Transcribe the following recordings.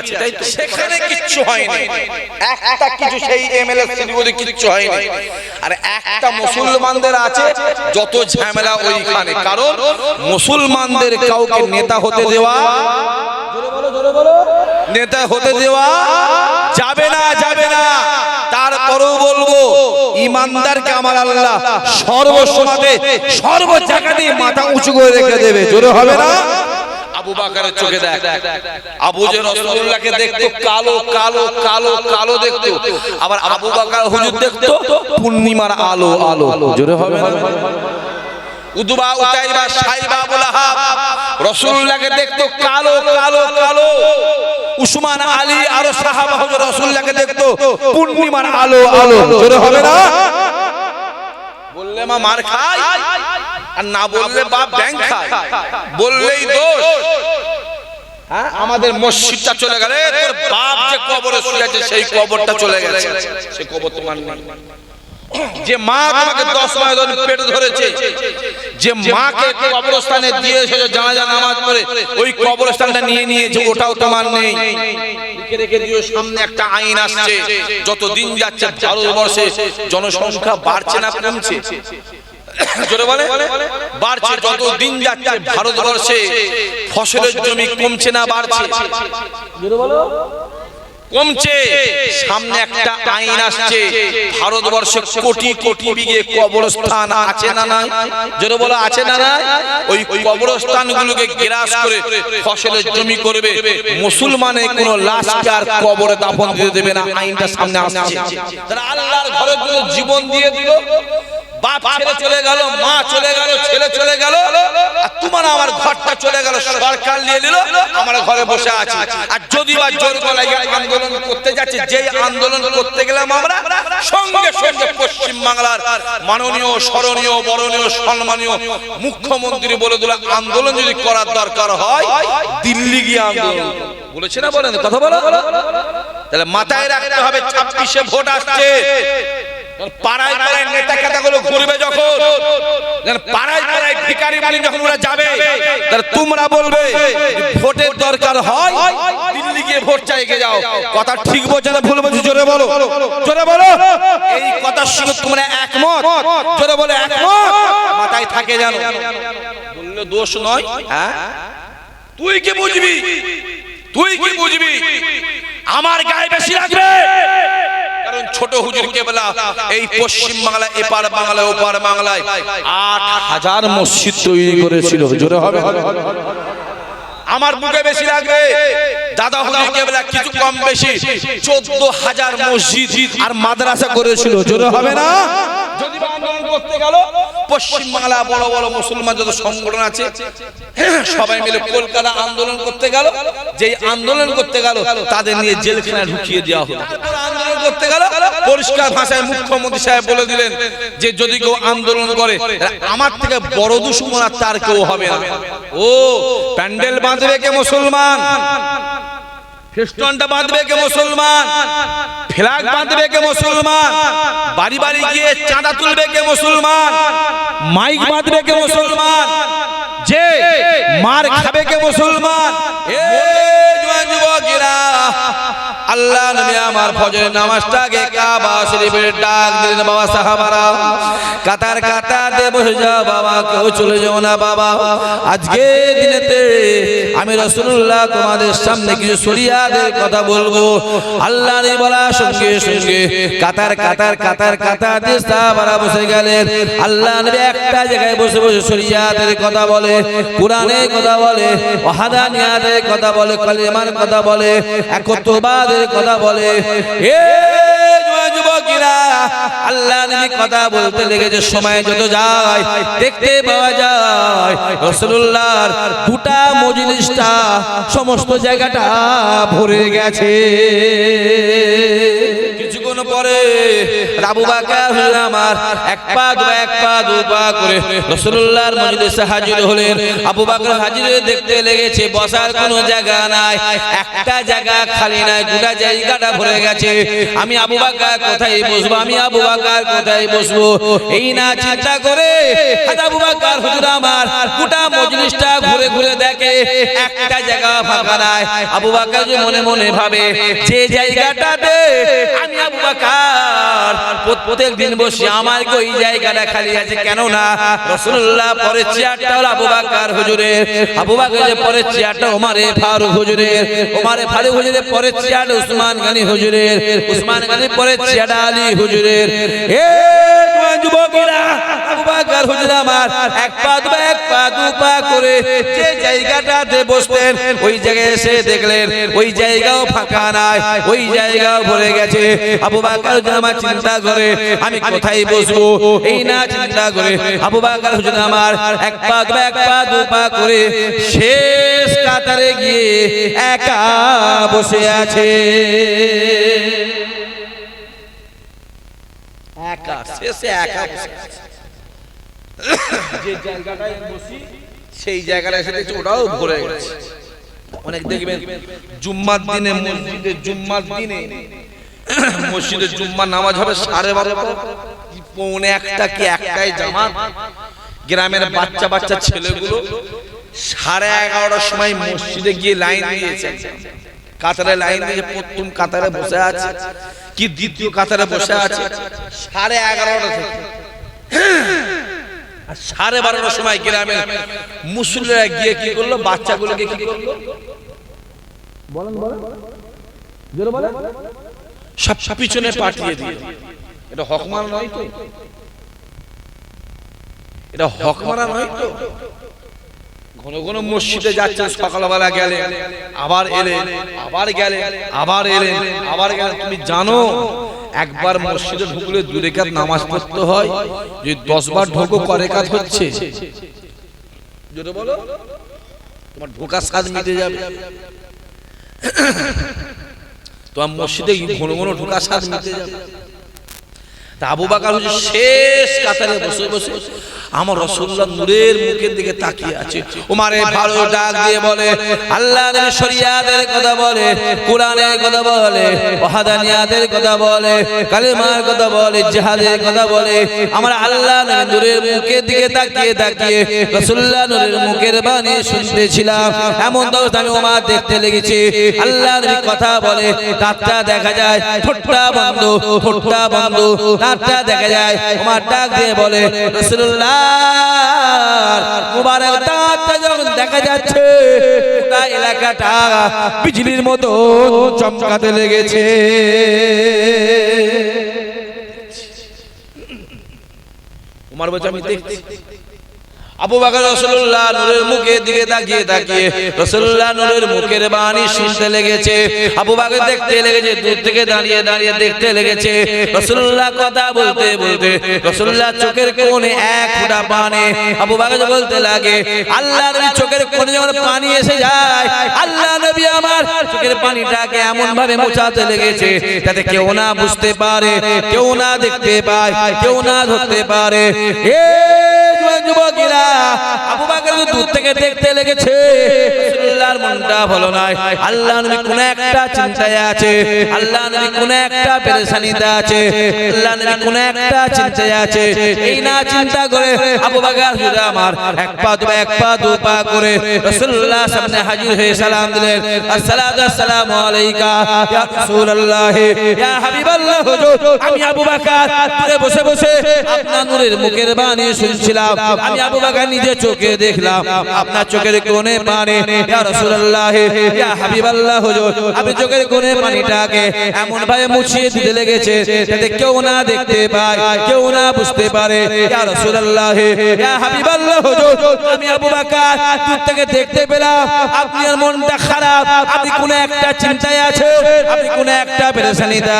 আছে, তাই কিচ্ছু হয়নি। একটা কিছু সেই হয়নি। আর একটা মুসলমানদের আছে, যত ঝামেলা ওইখানে। কারণ মুসলমানদের কাউকে নেতা হতে দেওয়া নেতা হতে দেওয়া যাবে না যাবে না। তারপরেও বলব ইমানদারকে আমার আল্লাহ সর্বসমাতে সর্ব জায়গাতেই মাথা উঁচু করে রেখে দেবে। জোরে হবে না? আবু বাকারের চোখে দেখ। আবু যে রসুল্লাহকে দেখতো কালো কালো কালো কালো দেখতো। আবার আবু বাকার হুজুর দেখতো পূর্ণিমার আলো আলো। জোরে হবে না? উদবা দেখতো কালো কালো কালো। সাহাবা দেখতো আর না বললে বাপ বললেই হ্যাঁ আমাদের মসজিদটা চলে গেলে তোর বাপ যে কবরে শুয়ে আছে, সেই কবরটা চলে গেছে। সেই কবর তোমার যে মা তোমাকে দশ মাস ধরে পেটে ধরেছে যে মাকে কবরস্থানে দিয়ে এসেছে জানাজা নামাজ পড়ে ওই কবরস্থানটা নিয়ে নিয়েছে ওটাও তোমার নেই। রেখে দিও সামনে একটা আইন আসছে যত দিন যাচ্ছে ভারতবর্ষে জনসংখ্যা বাড়ছে না কমছে। জোরে বলে? বাড়ছে যত দিন যাচ্ছে ভারতবর্ষে ফসলের জমি কমছে না বাড়ছে। জোরে বলো? কমছে। সামনে একটা আইন আসছে। ভারতবর্ষে কোটি কোটি বিঘে কবরস্থান আছে না না যেটা বলো, আছে না না ওই কবরস্থানগুলোকে গ্রাস করে ফসলের জমি করবে। মুসলমানের কোন লাশকে আর কবরে দাফন দিতে দেবে না? আইনটা সামনে আসছে। তারা আল্লাহর জন্য জীবন দিয়ে দিল বাপ চলে গেল মা চলে গেল ছেলে চলে গেল। আর তোমার আমার ঘরটা চলে গেল সরকার নিয়ে নিল আমরা ঘরে বসে আছি। আর যদি বা জোর গলায় আন্দোলন করতে যাচ্ছে যেই আন্দোলন করতে গেলাম আমরা সঙ্গে সঙ্গে পশ্চিম বাংলার মাননীয় স্মরণীয় বরণীয় সম্মানীয় মুখ্যমন্ত্রী বলে দিল আন্দোলন যদি করার দরকার হয় দিল্লি গিয়ে আন্দোলন। বলেছে না বলেন কথা বলো। তাহলে মাথায় রাখতে হবে ছাব্বিশে ভোট আসছে। পাড়ায় পাড়ায় নেতা ঘুরবে যখন। পাড়ায় পাড়ায় ভিকারি যখন ওরা যাবে। তাহলে তোমরা বলবে ভোটের দরকার হয় দিল্লি গিয়ে ভোট চাইকে যাও। কথা ঠিক বলছে না ভুল বলছে জোরে বলো। জোরে বলো। এই কথার সঙ্গে তোমরা একমত? জোরে বলে একমত? মাথায় থাকে জানো বললে দোষ নয় হ্যাঁ? তুই কি বুঝবি? তুই কি বুঝবি? আমার গায়ে বেশি লাগবে? ছোট হুজুর কেবলা এই পশ্চিম বাংলায় এপার বাংলায় ওপার বাংলায় আট হাজার মসজিদ তৈরি করেছিল জোরে হবে আমার বুকে বেশি লাগবে। দাদা হুজুর কেবলা কিছু কম বেশি। চোদ্দ হাজার মসজিদ আর মাদ্রাসা করেছিল জোরে হবে না? যদি আন্দোলন করতে গেল পশ্চিম বাংলা বড় বড় মুসলমান যত সংগঠন আছে, সবাই মিলে কলকাতা আন্দোলন করতে গেল যে আন্দোলন করতে গেল, তাদের নিয়ে জেলখানায় ঢুকিয়ে দেওয়া হলো। আন্দোলন করতে গেল, পরিষ্কার ভাষায় মুখ্যমন্ত্রী সাহেব বলে দিলেন যে, যদি কেউ আন্দোলন করে আমার থেকে বড় দুশ্মন আর তার কেউ হবে না। ও, প্যান্ডেল বাঁধবে কে মুসলমান? খ্রিস্টানটা বাঁধবে কে মুসলমান? ফ্ল্যাগ বাঁধবে কে মুসলমান? বাড়ি বাড়ি গিয়ে চাঁদা তুলবে কে মুসলমান? মাইক বাঁধবে কে মুসলমান? যে মার খাবে কে মুসলমান? এ আল্লাহ নবী আমার ফজরের নামাজটাকে কাবা শরীফের ডাক দিলেন বাবা সাহাবারা কাতার কাতার দিয়ে বসে যাও বাবা কেউ চলে যাও না বাবা আজকে দিনেতে আমি রাসূলুল্লাহ তোমাদের সামনে কিছু শরিয়াতের কথা বলব আল্লাহ নবী বলার সঙ্গে সঙ্গে কাতার কাতার কাতার কাতার দিয়ে সাহাবারা বসে গেলেন আল্লাহ নবী একটা জায়গায় বসে বসে শরিয়াতের কথা বলে কোরআনের কথা বলে ওয়াহাদানিয়াতের কথা বলে কালিমার কথা বলে একত্ববাদের কথা বলে। এ আল্লাহ নবী কথা বলতে লেগেছে, সময় যত যায়, দেখতে পাওয়া যায় রসুল্লাহর গোটা মজলিসটা, সমস্ত জায়গাটা ভরে গেছে। কিছুক্ষণ পরে হুজুর আমার। এক পা দু, এক পা দু পা করে রাসূলুল্লাহর মজলিসে হাজির হলেন। আবু বকর হাজির দেখতে লেগেছে, বসার কোনো জায়গা নাই, একটা জায়গা খালি নাই, গোটা জায়গাটা ভরে গেছে। আমি আবু বাকার কোথায় বসবো, আমি আবু বাকার কোথায় বসবো। এই না চিন্তা করে আবু বাকার হুজুর আমার, গোটা মজলিসটা ঘুরে ঘুরে দেখে, একটা জায়গা ফাঁকা নাই। আবু বাকার মনে মনে ভাবে, যে জায়গাটাতে আমি আবু ওই জায়গায় এসে দেখলেন ওই জায়গাও ফাঁকা নাই ওই জায়গাও ভরে গেছে। আবু বাকার আমার চিন্তা করে আমি কোথায় বসবো? এই না চিন্তা করে আবু বাকার হুজুর আমার এক পা দু এক পা দু পা করে শেষ কাতারে গিয়ে একা বসে আছে। একা শেষে একা বসে আছে। যে জায়গাটায় বসি সেই জায়গাটা এসে দেখছি ওটাও ভরে গেছে। অনেক দেখবেন জুম্মার দিনে মসজিদে জুম্মার দিনে মসজিদে জুম্মা নামাজ হবে সাড়ে বারোটা। পৌনে একটা কি একটাই জামাত? গ্রামের বাচ্চা বাচ্চা ছেলেগুলো সাড়ে এগারোটার সময় মসজিদে গিয়ে লাইন দিয়েছে। কাতারে লাইন দিয়ে প্রথম কাতারে বসে আছে। কি দ্বিতীয় কাতারে বসে আছে? সাড়ে এগারোটা থেকে। সাড়ে বারোটার সময় গ্রামের মুসলিমরা গিয়ে কি করল? বাচ্চাগুলোকে কি করল? সব সব পিছনে পাঠিয়ে দিয়ে এটা হকমারা নয় তো? এটা হকমারা নয় তো? ঘন ঘন মসজিদে যাচ্ছেন সকালবেলা গেলে। আবার এলে আবার গেলে আবার এলে আবার গেলে। তুমি জানো একবার মসজিদে ঢুকলে দু রেখাত নামাজ পড়তে হয়। যে দশ বার ঢোকো করে কাজ হচ্ছে? বলো। তোমার ঢোকার সাজ মিটে যাবে। তোমার মসজিদে ঘন ঘন ঢোকা সাজ নিতে যাবে। তা আবু বাকার হচ্ছে শেষ কাতারে বসে বসে আমার রসুল্লাহ নূরের মুখের দিকে তাকিয়ে আছে। উমারে ভালো ডাক দিয়ে বলে আল্লাহর শরিয়াতের কথা বলে, কোরআনের কথা বলে, ওয়াহাদানিয়াতের কথা বলে, কালেমার কথা বলে, জিহাদের কথা বলে। আমার আল্লাহ নূরের মুখের দিকে তাকিয়ে তাকিয়ে রসুল্লাহ নূরের মুখের বাণী শুনতেছিলাম। এমন দোস্ত আমি ওমা দেখতে লেগেছি। আল্লাহ কথা বলে দাঁতটা দেখা যায়, ঠোঁটটা বন্ধ ঠোঁটটা বন্ধ। দাঁতটা দেখা যায়। আমার ডাক দিয়ে বলে মুবারক দাঁতটা যখন দেখা যাচ্ছে, গোটা এলাকাটা বিজলির মতো চমকাতে লেগেছে। আমি দেখছি। আবু নূরের মুখের দিকে তাকিয়ে তাকিয়ে নূরের মুখের বাণী শুনতে লেগেছে। আবু দেখতে লেগেছে, দূর থেকে দাঁড়িয়ে দাঁড়িয়ে দেখতে লেগেছে। কথা বলতে বলতে চোখের কোণে এক ফোঁটা পানি আবু বকর বলতে লাগে, আল্লাহ নবী চোখের কোণে যখন পানি এসে যায়, আল্লাহ নবী আমার চোখের পানিটাকে এমন ভাবে মোছাতে লেগেছে যাতে কেউ না বুঝতে পারে, কেউ না দেখতে পায়, কেউ না ধরতে পারে। এ যুবকেরা আবু বকর দূর থেকে দেখতে লেগেছে, রাসূলুল্লাহর মনটা ভালো নয় আল্লাহ নবী কোন একটা চিন্তায় আছে, আল্লাহ নবী কোন একটা পেরেশানিতে আছে, আল্লাহ নবী কোন একটা চিন্তায় আছে, এই না চিন্তা করে আবু বকর হুজুর আমার এক পা দু এক পা দু পা করে রাসূলুল্লাহ সামনে হাজির হয়ে সালাম দিলেন, আসসালাতু আসসালামু আলাইকা, ইয়া রাসূলুল্লাহ, ইয়া হাবিবাল্লাহ, হুজুর, আমি আবু বকর বসে বসে আপনার নূরের মুখের বাণী শুনছিলাম, আমি আবু বকর নিজে চোখে দেখলাম, আপনার চোখের কোণে পানি। আপনি চোখের পানিটাকে এমন ভাবে মুছিয়ে দিতে লেগেছে যাতে কেউ না দেখতে পায়, কেউ না বুঝতে পারে। আমি আবু দূর থেকে দেখতে পেলাম আপনার মনটা খারাপ, আপনি কোন একটা চিন্তায় আপনি কোন একটা পেরেশানিতে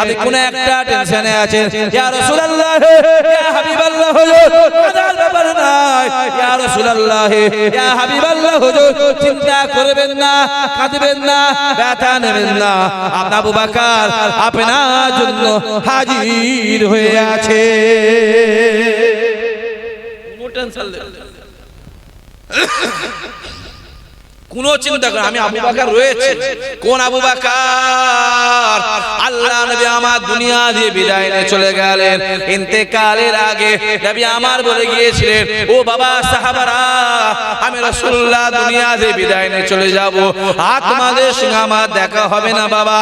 আপনি কোন একটা টেনশনে ইয়া হাবিবাল্লাহ ব্যাপার নাই চিন্তা করবেন না, কাঁদবেন না, ব্যথা নেবেন না। আপনি আবু বকর, আপনার জন্য হাজির হয়ে আছে। কোন চিন্তা করে আমি আবু বাকার রয়েছে। কোন আবু বাকার? আল্লাহ নবী আমার দুনিয়া দিয়ে বিদায় নিয়ে চলে গেলেন। ইন্তেকালের আগে নবী আমার বলে গিয়েছিলেন, ও বাবা, সাহাবারা, আমি রাসূলুল্লাহ দুনিয়া দিয়ে বিদায় নিয়ে চলে যাব। আর তোমাদের সঙ্গে আমার দেখা হবে না বাবা।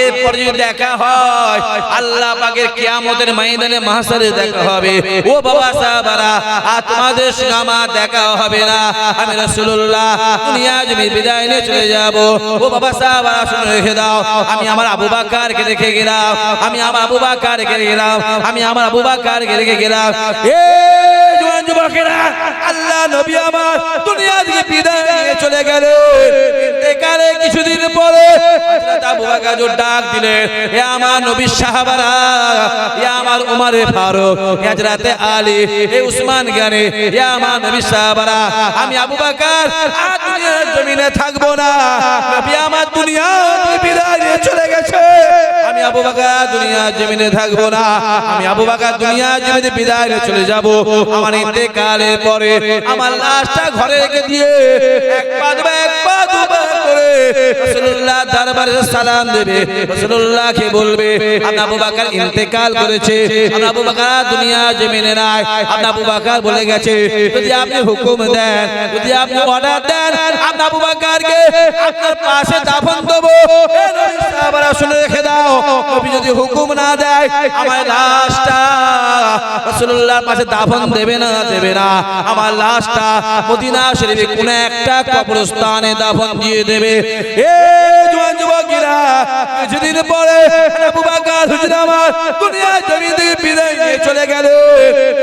এরপর যদি দেখা হয়, আল্লাহ পাকের কিয়ামতের ময়দানে মাহশারে দেখা হবে। ও বাবা, সাহাবারা, আর তোমাদের সঙ্গে আমার দেখা হবে না। আমি রাসূলুল্লাহ দুনিয়া জমি বিদায় নিয়ে চলে যাব। ও বাবা সাহেব আসুন, রেখে দাও। আমি আমার আবু বাক্কারকে রেখে গেলাম। আমি আমার আবু বাক্কারকে রেখে গেলাম। আমি আমার আবু বাক্কারকে রেখে গেলাম। এ জোয়ান যুবকেরা, আল্লাহ নবী আমার দুনিয়া থেকে বিদায় চলে গেলেন ইন্তেকালে কিছুদিন পরে হযরত আবু বকর ডাক দিলেন হে আমার নবী সাহাবারা হে আমার উমরে ফারুক হে আলী হে উসমান গানে হে আমার নবী সাহাবারা আমি আবু বকর আর জমিনে থাকব না নবী আমার দুনিয়া বিদায় চলে গেছে আমি আবু বকর দুনিয়ার জমিনে থাকব না আমি আবু বকর দুনিয়ার জমিনে বিদায় চলে যাব আমার ইন্তেকালের পরে আমার লাশটা ঘরে রেখে দিয়ে এক রাসূলুল্লাহ দরবারে সালাম দেবে। রাসূলুল্লাহকে বলবে আবু বকর ইন্তেকাল করেছে। আবু বকর দুনিয়া জমিনে নাই। আবু বকর বলে গেছে, যদি আপনি হুকুম দেন, যদি আপনি অর্ডার দেন আবু বকরকে আপনার পাশে দাফন দেবো। সাহাবারা শুনে রেখে দাও, নবী যদি হুকুম না দেয়, আমার লাশটা রাসূলুল্লাহর পাশে দাফন দেবে না দেবে না। আমার লাশটা মদিনা শরীফে কোন একটা কবরস্থানে দাফন দিয়ে দেবে। এ জোয়ান কিছুদিন পরে আবু বকর হুজুর আমার দুনিয়া জমি থেকে বিদায় নিয়ে চলে গেল।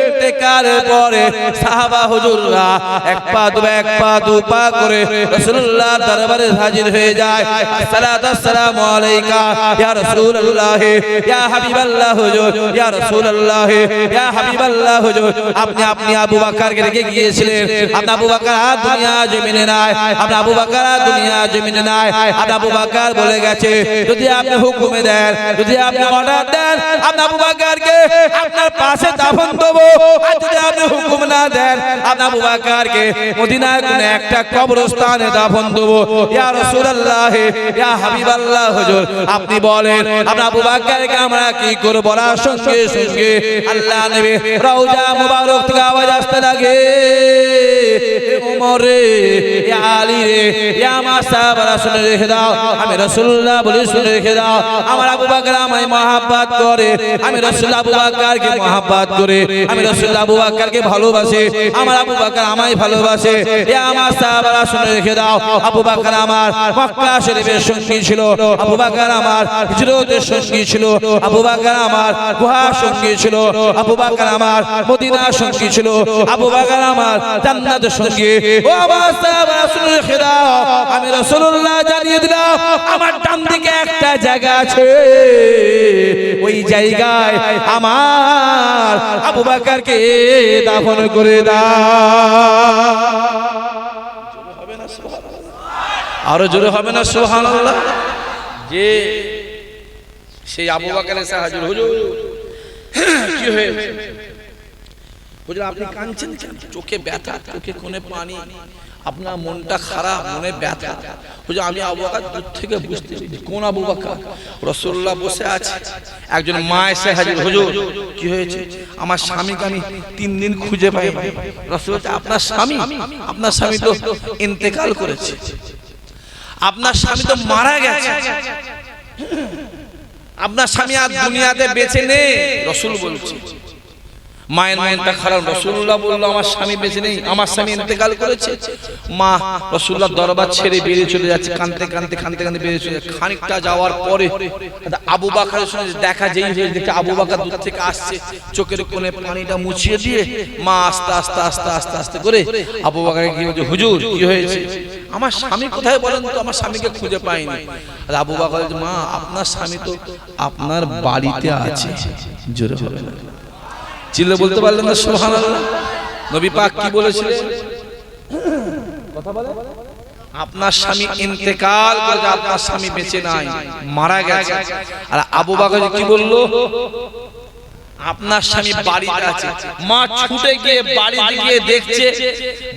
ইন্তেকালের পরে সাহাবা হুজুররা এক পা দু এক পা দু পা করে রাসূলুল্লাহ দরবারে হাজির হয়ে যায়। আসসালাতু আসসালামু আলাইকা, ইয়া রাসূলুল্লাহ, ইয়া হাবিবাল্লাহ হুজুর, ইয়া রাসূলুল্লাহ, ইয়া হাবিবাল্লাহ হুজুর। আপনি আপনি আবু বকরকে রেখে গিয়েছিলেন। আপনি আবু বকর আর দুনিয়া জমিনে নাই। আপনি আবু বকর আর দুনিয়া জমিনে নাই। আপনি আবু বকর বলে গেছে যদি আপনি হুকুমে দেন, যদি আপনি অর্ডার দেন, আপনি আবু বকরকে আপনার পাশে দাফন দেবো আর যদি আপনি হুকুম না দেন, আপনি আবু বকরকে মদিনার কোন একটা কবরস্থানে দাফন দেবো ইয়া রাসূলুল্লাহ, ইয়া হাবিবাল্লাহ, হুজুর, আপনি বলেন, আপনি আবু বকরকে আমরা কি করব? বলার সঙ্গে সঙ্গে আল্লাহ নবী রওজা মুবারক থেকে আওয়াজ আসতে লাগে। ওমরে ইয়া আলী রে, ইয়া আমার সাহাবারা শুনে রেখে দাও। আমি রাসূলুল্লাহ বলে, শুনে রেখে দাও। আমার আবু বকর আমায় মহব্বত করে। আমি রাসূলুল্লাহ আবু বকরকে মহব্বত করে। আমি রাসূলুল্লাহ আবু বকরকে ভালোবাসে। আমার আবু বকর আমায় ভালোবাসে। ইয়া আমার সাহাবারা শুনে রেখে দাও। আবু বকর আমার মক্কা শরীফের সঙ্গী ছিল। আবু বকর আমার হিজরতের সঙ্গী ছিল। আবু বকর আমার গুহার সঙ্গী ছিল। আবু বকর আমার মদিনার সঙ্গী ছিল। আবু বকর আমার জান্নাতের সঙ্গী। ও আমার সাহাবারা শুনে রাসূলুল্লাহ জানিয়ে দিলাম, আমার ডান দিকে একটা জায়গা আছে। ওই জায়গায় আমার আবু বকরকে দাফন করে দাও। আরও জোরে হবে না, সুবহানাল্লাহ? যে সেই আবু বকর এসে হাজির। কি হয়েছে? হুজুর, আপনি কাঁদছেন চোখে ব্যথা, চোখে কোণে পানি। আপনার মনটা খারাপ, মনে ব্যথা। হুজুর আমি আবু দূর থেকে বুঝতে কোন আবু বকর? রাসূলুল্লাহ বসে আছে। একজন মা এসে হাজির, হুজুর, কি হয়েছে? আমার স্বামীকে আমি তিন দিন খুঁজে পাই রাসূল আপনার স্বামী? আপনার স্বামী তো ইন্তেকাল করেছে। আপনার স্বামী তো মারা গেছে। আপনার স্বামী আর দুনিয়াতে বেঁচে নেই। রসুল বলছে মায়ের মনটা খারাপ। রসুল্লাহ বলল, আমার স্বামী বেঁচে নেই, আমার স্বামী ইন্তেকাল করেছে। মা রসুল্লাহ দরবার ছেড়ে বেরিয়ে চলে যাচ্ছে কানতে কানতে কানতে কানতে বেরিয়ে চলে যাচ্ছে। খানিকটা যাওয়ার পরে আবু সঙ্গে দেখা যেই হয়ে দেখে আবু বাকার দূর থেকে আসছে। চোখের কোণে পানিটা মুছিয়ে দিয়ে মা আস্তে আস্তে আস্তে আস্তে আস্তে করে আবু বাকারে কি বলছে, হুজুর, কি হয়েছে? আমার স্বামী কোথায় বলেন তো? আমার স্বামীকে খুঁজে পাইনি। আবু বাকার মা, আপনার স্বামী তো আপনার বাড়িতে আছে। জোরে হবে না চিল্লে বলতে পারলেন না সুবহানাল্লাহ। নবী পাক কি বলেছিলেন? আপনার স্বামী ইন্তেকাল করেছে আপনার স্বামী বেঁচে নাই মারা গেছে। আর আবু বকর কি বলল? আপনার স্বামী বাড়িতে আছে। মা ছুটে গিয়ে বাড়ি গিয়ে দেখছে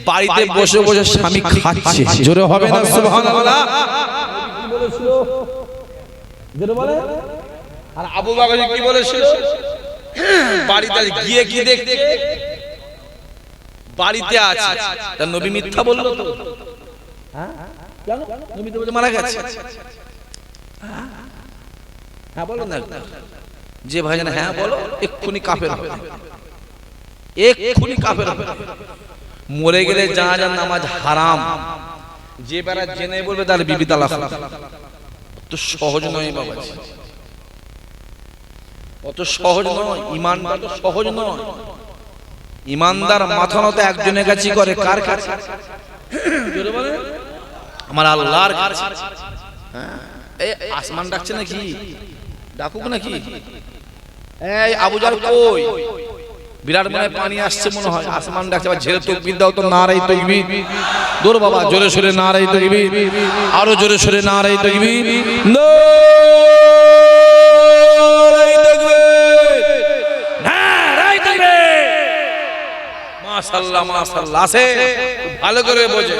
বাড়িতে বসে বসে স্বামী খাচ্ছে। জোরে হবে না সুবহানাল্লাহ। জোরে বলে। আর আবু বকর কি বলেছিল? বাড়িতে গিয়ে কি দেখতে? বাড়িতে আছে। তা নবী মিথ্যা বলল তো? নবী তো মারা গেছে। হ্যাঁ বলো না। যে ভাইজান হ্যাঁ বলো এক্ষুনি কাফের হবে। এক্ষুনি কাফের হবে। মরে গেলে জানাজার নামাজ হারাম। যে বেড়া জেনে বলবে তার বিবি তালাক। তো সহজ নয় বাবা অত সহজ নয় ইমান তো সহজ নয়। ইমানদার মাথা নত একজনের কাছে করে? কার কাছে? আমার আল্লাহর কাছে। হ্যাঁ? এই আসমান ডাকছে নাকি? ডাকুক নাকি? এই আবুজার কই? বিরাট মনে পানি আসছে মনে হয়। আসমান ডাকছে আবার ঝেড়ে তকবির দাও তো নারাই তকবির। দূর বাবা জোরে সরে নারাই তকবির। আরও জোরে সরে নারাই তকবির। নারাই তকবির মাশাআল্লাহ মাশাআল্লাহ আছে। ভালো করে বোঝে।